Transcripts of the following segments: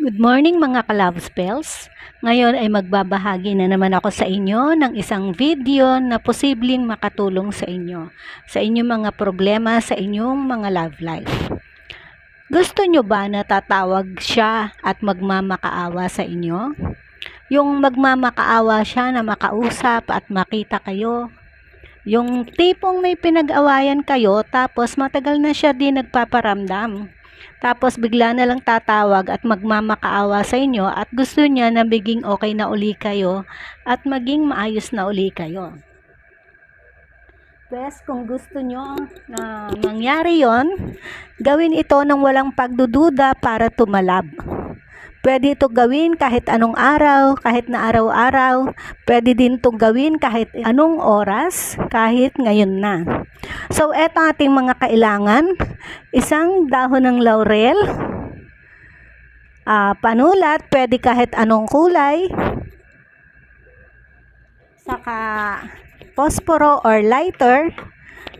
Good morning mga ka-love spells. Ngayon ay magbabahagi na naman ako sa inyo ng isang video na posibleng makatulong sa inyo, sa inyong mga problema sa inyong mga love life. Gusto nyo ba na tatawag siya at magmamakaawa sa inyo? Yung magmamakaawa siya na makausap at makita kayo. Yung tipong may pinag-awayan kayo tapos matagal na siya din nagpaparamdam. Tapos bigla na lang tatawag at magmamakaawa sa inyo at gusto niya na maging okay na uli kayo at maging maayos na uli kayo. Pues, kung gusto nyo na mangyari yon, gawin ito ng walang pagdududa para tumalab. Pwede ito gawin kahit anong araw, kahit na araw-araw. Pwede din itong gawin kahit anong oras, kahit ngayon na. So, eto ating mga kailangan. Isang dahon ng laurel. Ah, panulat, pwede kahit anong kulay. Saka posporo or lighter.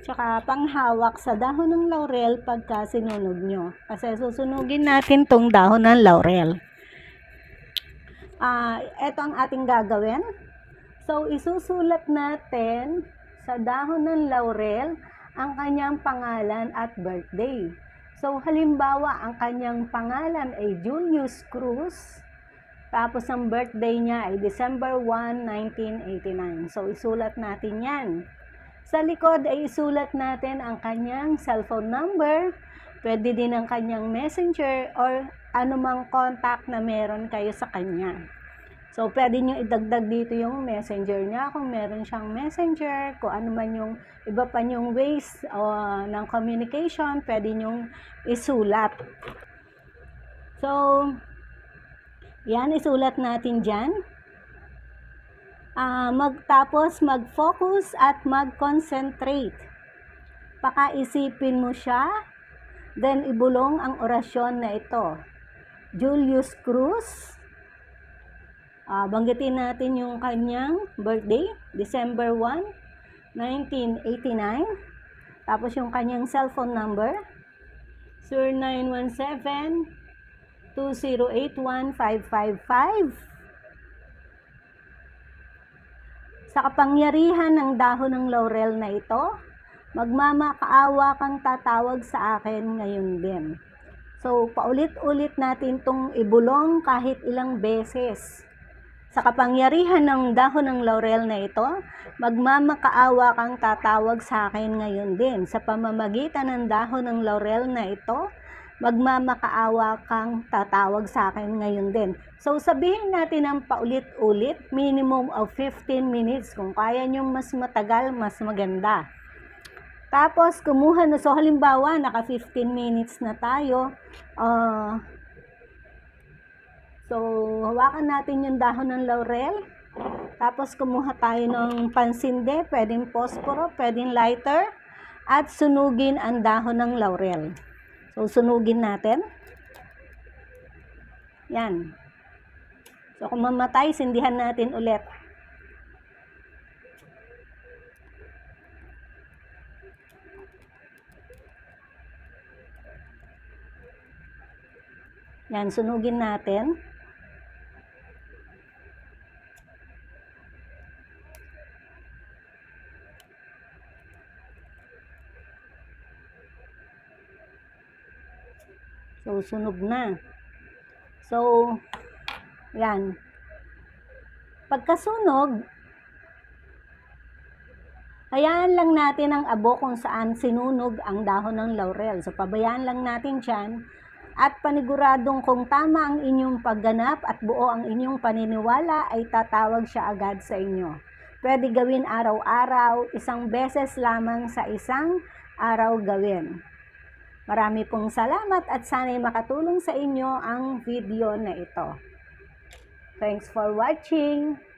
Tsaka panghawak sa dahon ng laurel pagka sinunog nyo. Kasi susunugin natin tong dahon ng laurel. Ah, eto ang ating gagawin. So, isusulat natin sa dahon ng laurel ang kanyang pangalan at birthday. So, halimbawa, ang kanyang pangalan ay Julius Cruz. Tapos, ang birthday niya ay December 1, 1989. So, isulat natin yan. Sa likod ay isulat natin ang kanyang cellphone number. Pwede din ang kanyang messenger or anumang contact na meron kayo sa kanya. So, pwede nyo idagdag dito yung messenger niya kung meron siyang messenger, kung ano man yung iba pa yung ways uh, ng communication, pwede nyo isulat. So, yan, isulat natin dyan. Uh, magtapos mag-focus at mag-concentrate. Pakaisipin mo siya, then ibulong ang orasyon na ito. Julius Cruz, Uh, banggitin natin yung kanyang birthday, December 1, 1989. Tapos yung kanyang cellphone number, 0917-2081-555. Sa kapangyarihan ng dahon ng laurel na ito, magmamakaawa kang tatawag sa akin ngayon din. So, paulit-ulit natin itong ibulong kahit ilang beses. Sa kapangyarihan ng dahon ng laurel na ito, magmamakaawa kang tatawag sa akin ngayon din. Sa pamamagitan ng dahon ng laurel na ito, magmamakaawa kang tatawag sa akin ngayon din. So sabihin natin ng paulit-ulit, minimum of 15 minutes. Kung kaya nyo mas matagal, mas maganda. Tapos kumuha na, so halimbawa, naka 15 minutes na tayo, uh, So, hawakan natin yung dahon ng laurel. Tapos, kumuha tayo ng pansinde, pwedeng posporo, pwedeng lighter. At sunugin ang dahon ng laurel. So, sunugin natin. Yan. So, kung mamatay, sindihan natin ulit. Yan, sunugin natin. So, sunog na. So, yan. Pagkasunog, hayaan lang natin ang abo kung saan sinunog ang dahon ng laurel. So, pabayaan lang natin dyan. At paniguradong kung tama ang inyong pagganap at buo ang inyong paniniwala, ay tatawag siya agad sa inyo. Pwede gawin araw-araw, isang beses lamang sa isang araw gawin. Marami pong salamat at sana'y makatulong sa inyo ang video na ito. Thanks for watching!